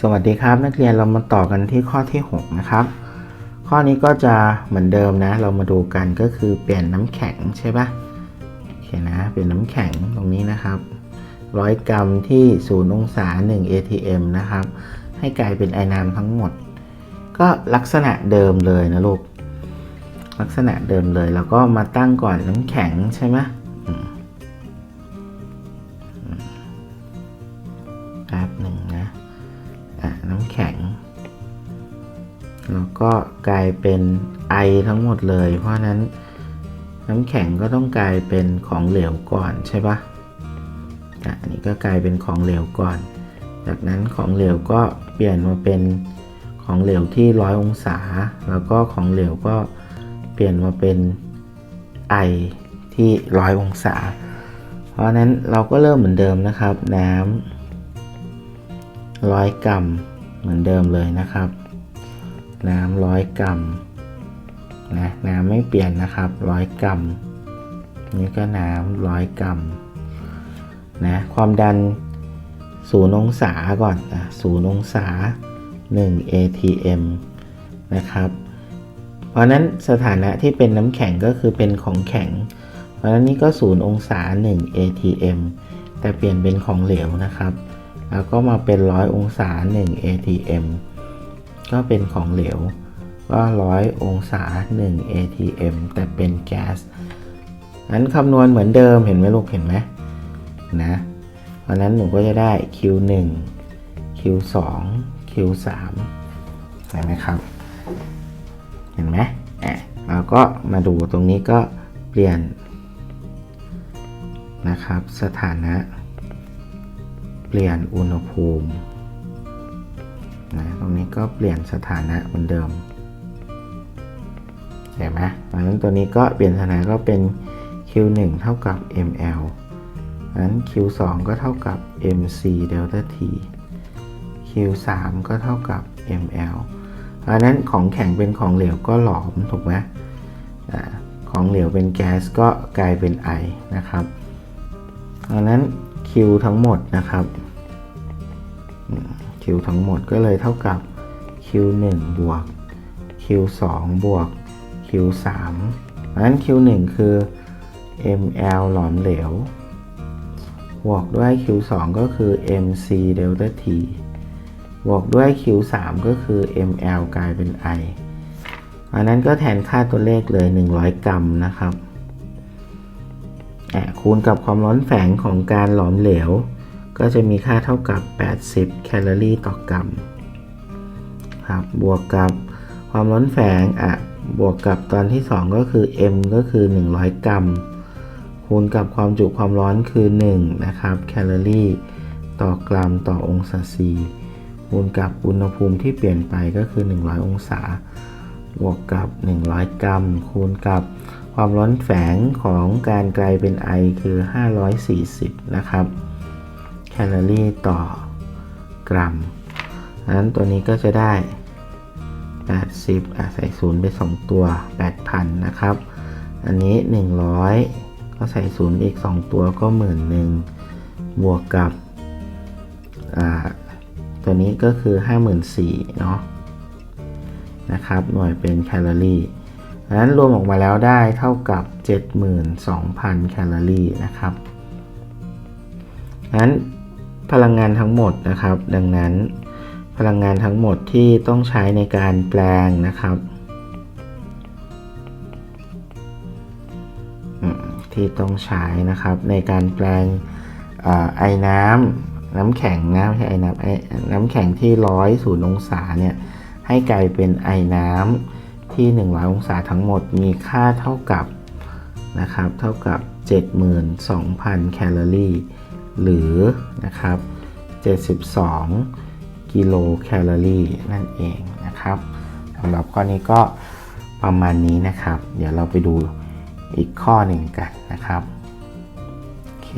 สวัสดีครับ นักเรียนเรามาต่อกันที่ข้อที่ 6 นะครับ ข้อนี้ก็จะเหมือนเดิมนะ เรามาดูกันก็คือเปลี่ยนน้ำแข็งใช่ปะโอเคนะเปลี่ยนน้ำแข็งตรงนี้นะครับร้อยกรัมที่0องศา 1 atm นะครับ ให้กลายเป็นไอน้ำทั้งหมด ก็ลักษณะเดิมเลยนะลูกลักษณะเดิมเลย แล้วก็มาตั้งก่อนน้ำแข็งใช่ไหม แล้วก็กลายเป็นไอทั้งหมดเลย เพราะนั้นน้ำแข็งก็ต้องกลายเป็นของเหลวก่อนใช่ปะอันนี้ก็กลายเป็นของเหลวก่อน จากนั้นของเหลวก็เปลี่ยนมาเป็นของเหลวที่ร้อยองศา แล้วก็ของเหลวก็เปลี่ยนมาเป็นไอที่ร้อยองศา เพราะฉะนั้นเราก็เริ่มเหมือนเดิมนะครับ น้ำร้อยกรัมเหมือนเดิมเลยนะครับ น้ำร้อยกรัมนะน้ำไม่เปลี่ยนนะครับร้อยกรัมนี่ก็น้ำร้อยกรัมนะความดันศูนย์องศาก่อนอะศูนย์องศา 1 atm นะครับ เพราะนั้นสถานะที่เป็นน้ำแข็งก็คือเป็นของแข็ง เพราะฉะนั้นนี่ก็ศูนย์องศา 1 atm แต่เปลี่ยนเป็นของเหลวนะครับ แล้วก็มาเป็นร้อยองศา 1 atm ก็เป็นของเหลว ก็ร้อยองศา 1 atm แต่เป็นแก๊สนั้นคำนวณเหมือนเดิมเห็นไหมลูกเห็นไหมนะเพราะนั้นหนูก็จะได้ q1 q2 q3 เห็นไหมครับ เห็นไหมอะเราก็มาดูตรงนี้ก็เปลี่ยนนะครับ สถานะ เปลี่ยนอุณหภูมิ นะตรงนี้ก็เปลี่ยนสถานะเหมือนเดิมเห็นไหมเพราะฉะนั้นตัวนี้ก็เปลี่ยนสถานะก็เป็น q1 เท่ากับ ml นั้น q2 ก็เท่ากับ mc delta t q3 ก็เท่ากับ ml เพราะฉะนั้นของแข็งเป็นของเหลวก็หลอมถูกไหมอ่าของเหลวเป็นแก๊สก็กลายเป็นไอนะครับเพราะฉะนั้น Q ทั้งหมดนะครับ Q ทั้งหมดก็เลยเท่ากับ Q1 บวก Q2 บวก Q3 เพราะฉะนั้น Q1 คือ ml หลอมเหลว บวกด้วย Q2 ก็คือ mc delta t บวกด้วย Q3 ก็คือ ml กลายเป็น i อันนั้นก็แทนค่าตัวเลขเลย 100 กรัมนะครับคูณกับความร้อนแฝงของการหลอมเหลว ก็จะมีค่าเท่ากับ 80 แคลอรี่ต่อกรัมครับบวกกับความร้อนแฝงอะบวกกับตอนที่ 2 ก็คือ m ก็คือ 100 กรัม คูณกับความจุความร้อนคือ 1 นะครับ แคลอรี่ต่อกรัมต่อองศาซีคูณกับอุณหภูมิที่เปลี่ยนไปก็คือ 100 องศา บวกกับ 100 กรัม คูณกับความร้อนแฝงของการกลายเป็นไอคือ 540 นะครับ แคลอรี่ต่อกรัมดังนั้นตัวนี้ก็จะได้ 80อะใส่ศูนย์ไป 2 ตัว 8,000 นะครับ อันนี้ 100 ก็ใส่ศูนย์อีก 2 ตัวก็หมื่นหนึ่งบวกกับ ตัวนี้ก็คือ 54,000เนาะนะครับ หน่วยเป็นแคลอรี่ดังนั้นรวมออกมาแล้วได้เท่ากับ 72,000 แคลอรี่นะครับดังนั้น พลังงานทั้งหมดนะครับ ดังนั้นพลังงานทั้งหมดที่ต้องใช้ในการแปลงนะครับที่ต้องใช้นะครับในการแปลงไอ้น้ำน้ำแข็งนะไม่ใช่ไอ้น้ำไอ้น้ำแข็งที่ร้อยศูนย์องศาเนี่ยให้กลายเป็นไอ้น้ำที่ 100 องศาทั้งหมดมีค่าเท่ากับนะครับเท่ากับ 72,000 แคลอรี่ หรือนะครับ 72 กิโลแคลอรี่นั่นเองนะครับสำหรับข้อนี้ก็ประมาณนี้นะครับ เดี๋ยวเราไปดูอีกข้อหนึ่งกันนะครับ โอเค